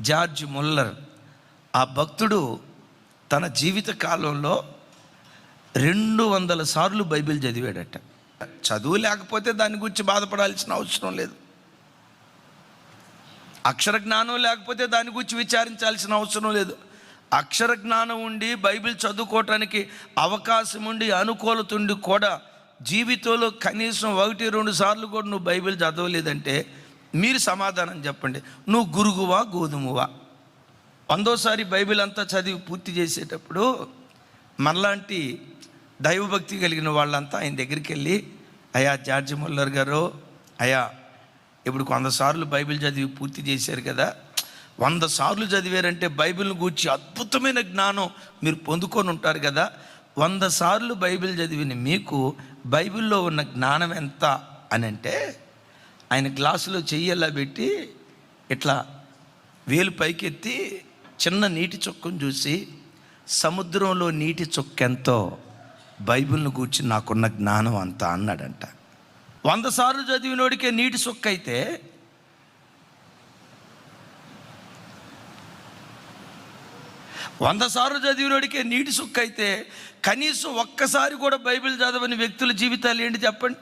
George Muller ఆ భక్తుడు తన జీవిత కాలంలో రెండు వందల సార్లు బైబిల్ చదివాడట. చదువు లేకపోతే దాని గురించి బాధపడాల్సిన అవసరం లేదు. అక్షర జ్ఞానం లేకపోతే దాని గురించి విచారించాల్సిన అవసరం లేదు. అక్షర జ్ఞానం ఉండి బైబిల్ చదువుకోవటానికి అవకాశం ఉండి అనుకూలత ఉండి కూడా జీవితంలో కనీసం ఒకటి రెండు సార్లు కూడా నువ్వు బైబిల్ చదవలేదంటే మీరు సమాధానం చెప్పండి. నువ్వు గురుగువా గోధుమవా? వందోసారి బైబిల్ అంతా చదివి పూర్తి చేసేటప్పుడు మనలాంటి దైవభక్తి కలిగిన వాళ్ళంతా ఆయన దగ్గరికి వెళ్ళి అయ్యా జార్జ్ ముల్లర్ గారు అయ్యా ఇప్పుడు కొందసార్లు బైబిల్ చదివి పూర్తి చేశారు కదా. వంద సార్లు చదివారంటే బైబిల్ని గూర్చి అద్భుతమైన జ్ఞానం మీరు పొందుకొని ఉంటారు కదా. వంద సార్లు బైబిల్ చదివిన మీకు బైబిల్లో ఉన్న జ్ఞానం ఎంత? అని అంటే ఆయన గ్లాసులో చెయ్యలా పెట్టి ఇట్లా వేలు పైకెత్తి చిన్న నీటి చుక్కను చూసి సముద్రంలో నీటి చుక్కెంతో బైబిల్ను గూర్చి నాకున్న జ్ఞానం అంతా అన్నాడంట. వంద సార్లు చదివినోడికే నీటి చుక్క అయితే వంద సార్లు చదివినోడికే నీటి సుక్క అయితే కనీసం ఒక్కసారి కూడా బైబిల్ చదవని వ్యక్తుల జీవితాలు ఏంటి చెప్పండి?